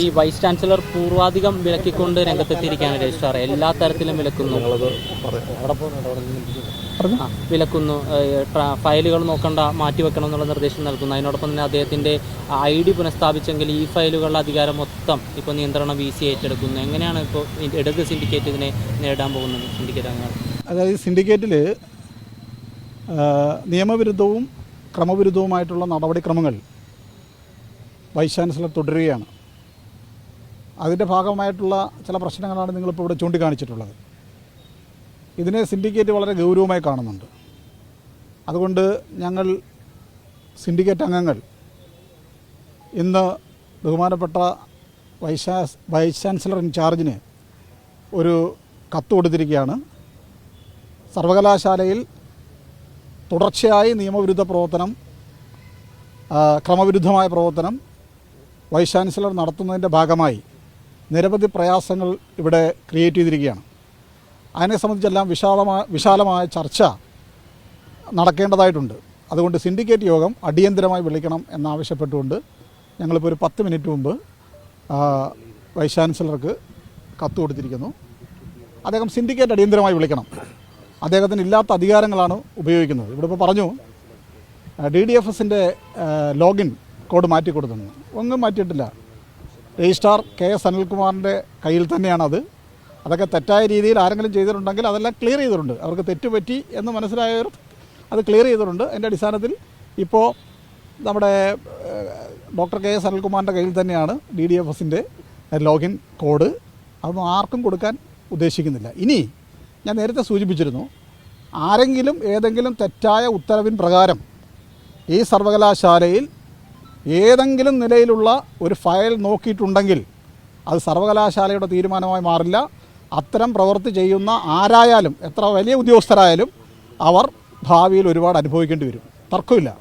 ഈ vice chancellor പൂർവാധികം വിലക്കിക്കൊണ്ട് രംഗത്തെത്തിയിരിക്കുകയാണ് രജിസ്ട്രാർ എല്ലാ തരത്തിലും വിലക്കുന്നു. വിലക്കുന്നു. ഫയലുകൾ നോക്കണ്ട മാറ്റിവെക്കണം എന്നുള്ള നിർദ്ദേശം നൽകുന്നു. അതിനോടൊപ്പം തന്നെ അദ്ദേഹത്തിന്റെ ഐ ഡി പുനഃസ്ഥാപിച്ചെങ്കിൽ ഈ ഫയലുകളുടെ അധികാരം മൊത്തം ഇപ്പോൾ നിയന്ത്രണം വി സി ഏറ്റെടുക്കുന്നു. എങ്ങനെയാണ് ഇപ്പോൾ ഇടത് സിൻഡിക്കേറ്റ് ഇതിനെ നേടാൻ പോകുന്നത്? സിൻഡിക്കേറ്റ് അംഗങ്ങൾ. അതായത് സിൻഡിക്കേറ്റിൽ നിയമവിരുദ്ധവും ക്രമവിരുദ്ധവുമായിട്ടുള്ള നടപടിക്രമങ്ങൾ വൈസ് ചാൻസലർ തുടരുകയാണ്. അതിന്റെ ഭാഗമായിട്ടുള്ള ചില പ്രശ്നങ്ങളാണ് നിങ്ങളിപ്പോൾ ഇവിടെ ചൂണ്ടിക്കാണിച്ചിട്ടുള്ളത്. ഇതിനെ സിൻഡിക്കേറ്റ് വളരെ ഗൗരവമായി കാണുന്നുണ്ട്. അതുകൊണ്ട് ഞങ്ങൾ സിൻഡിക്കേറ്റ് അംഗങ്ങൾ ഇന്ന് ബഹുമാനപ്പെട്ട വൈസ് വൈസ് ചാൻസലർ ഇൻചാർജിന് ഒരു കത്ത് കൊടുത്തിരിക്കുകയാണ്. സർവകലാശാലയിൽ തുടർച്ചയായി നിയമവിരുദ്ധ പ്രവർത്തനം ക്രമവിരുദ്ധമായ പ്രവർത്തനം വൈസ് ചാൻസലർ നടത്തുന്നതിന്റെ ഭാഗമായി നിരവധി പ്രയാസങ്ങൾ ഇവിടെ ക്രിയേറ്റ് ചെയ്തിരിക്കുകയാണ്. അതിനെ സംബന്ധിച്ചെല്ലാം വിശാലമായ വിശാലമായ ചർച്ച നടക്കേണ്ടതായിട്ടുണ്ട്. അതുകൊണ്ട് സിൻഡിക്കേറ്റ് യോഗം അടിയന്തരമായി വിളിക്കണം എന്നാവശ്യപ്പെട്ടുകൊണ്ട് ഞങ്ങളിപ്പോൾ ഒരു പത്ത് മിനിറ്റ് മുമ്പ് വൈസ് ചാൻസലർക്ക് കത്ത് കൊടുത്തിരിക്കുന്നു. അദ്ദേഹം സിൻഡിക്കേറ്റ് അടിയന്തരമായി വിളിക്കണം. അദ്ദേഹത്തിന് ഇല്ലാത്ത അധികാരങ്ങളാണ് ഉപയോഗിക്കുന്നത്. ഇവിടെ ഇപ്പോൾ പറഞ്ഞു ഡി ഡി എഫ് എസിന്റെ ലോഗിൻ കോഡ് മാറ്റി കൊടുത്തെന്ന് ഒന്നും മാറ്റിയിട്ടില്ല. രജിസ്ട്രാർ കെ എസ് അനിൽകുമാറിന്റെ കയ്യിൽ തന്നെയാണത്. അതൊക്കെ തെറ്റായ രീതിയിൽ ആരെങ്കിലും ചെയ്തിട്ടുണ്ടെങ്കിൽ അതെല്ലാം ക്ലിയർ ചെയ്തിട്ടുണ്ട്. അവർക്ക് തെറ്റുപറ്റി എന്ന് മനസ്സിലായവർ അത് ക്ലിയർ ചെയ്തിട്ടുണ്ട്. അതിന്റെ അടിസ്ഥാനത്തിൽ ഇപ്പോൾ നമ്മുടെ ഡോക്ടർ കെ എസ് അനിൽകുമാറിന്റെ കയ്യിൽ തന്നെയാണ് ഡി ഡി എഫ് എസിന്റെ ലോഗിൻ കോഡ്. അതൊന്നും ആർക്കും കൊടുക്കാൻ ഉദ്ദേശിക്കുന്നില്ല. ഇനി ഞാൻ നേരത്തെ സൂചിപ്പിച്ചിരുന്നു ആരെങ്കിലും ഏതെങ്കിലും തെറ്റായ ഉത്തരവിൻ പ്രകാരം ഈ സർവകലാശാലയിൽ ഏതെങ്കിലും നിലയിലുള്ള ഒരു ഫയൽ നോക്കിയിട്ടുണ്ടെങ്കിൽ അത് സർവകലാശാലയുടെ തീരുമാനമായി മാറില്ല. അത്തരം പ്രവൃത്തി ചെയ്യുന്ന ആരായാലും എത്ര വലിയ ഉദ്യോഗസ്ഥരായാലും അവർ ഭാവിയിൽ ഒരുപാട് അനുഭവിക്കേണ്ടി വരും. തർക്കമില്ല.